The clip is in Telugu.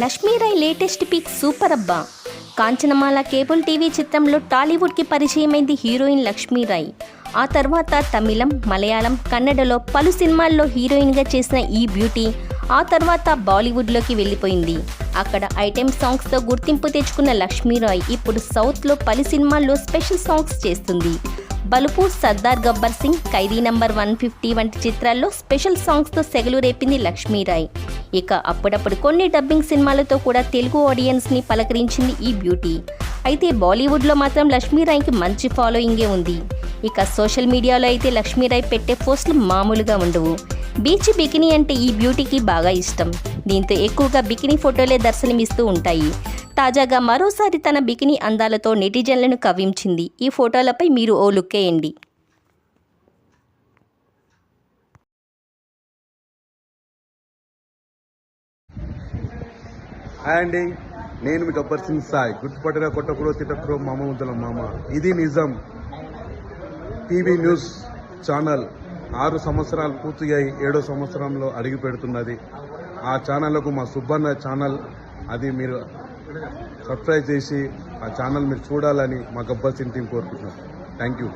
లక్ష్మీరాయ్ లేటెస్ట్ పిక్ సూపర్ అబ్బా. కాంచనమాల కేబుల్ టీవీ చిత్రంలో టాలీవుడ్కి పరిచయమైంది హీరోయిన్ లక్ష్మీరాయ్ ఆ తర్వాత తమిళం మలయాళం కన్నడలో పలు సినిమాల్లో హీరోయిన్గా చేసిన ఈ బ్యూటీ ఆ తర్వాత బాలీవుడ్లోకి వెళ్ళిపోయింది. అక్కడ ఐటెం సాంగ్స్తో గుర్తింపు తెచ్చుకున్న లక్ష్మీరాయ్ ఇప్పుడు సౌత్లో పలు సినిమాల్లో స్పెషల్ సాంగ్స్ చేస్తుంది. Balupu Sardar Gabbar Singh Khaidi number one fifty వంటి చిత్రాల్లో స్పెషల్ సాంగ్స్తో సెగలు రేపింది లక్ష్మీరాయ్ ఇక అప్పుడప్పుడు కొన్ని డబ్బింగ్ సినిమాలతో కూడా తెలుగు ఆడియన్స్ని పలకరించింది ఈ బ్యూటీ. అయితే బాలీవుడ్లో మాత్రం లక్ష్మీరాయ్కి మంచి ఫాలోయింగే ఉంది. ఇక సోషల్ మీడియాలో అయితే లక్ష్మీరాయ్ పెట్టే పోస్టులు మామూలుగా ఉండవు. బీచ్ బికినీ అంటే ఈ బ్యూటీకి బాగా ఇష్టం. దీంతో ఎక్కువగా బికినీ ఫోటోలే దర్శనమిస్తూ ఉంటాయి. తాజాగా మరోసారి తన బికినీ అందాలతో నెటిజన్లను కవ్వించింది. ఈ ఫోటోలపై మీరు ఓ లుక్కేయండి. హాయ్ అండి. నేను మీ గబ్బర్ సింగ్ సాయ్. గుర్తుపట్టగా కొట్టకురో తిట్టకురో మామ ముద్దల మామ. ఇది నిజం. టీవీ న్యూస్ ఛానల్ ఆరు సంవత్సరాలు పూర్తిగా ఏడో సంవత్సరంలో అడిగి పెడుతున్నది. ఆ ఛానల్కు మా సుబ్బన్న ఛానల్ అది మీరు సబ్స్క్రైబ్ చేసి ఆ ఛానల్ మీరు చూడాలని మా గబ్బర్ సింగ్ టీం కోరుకుంటున్నాం. Thank you.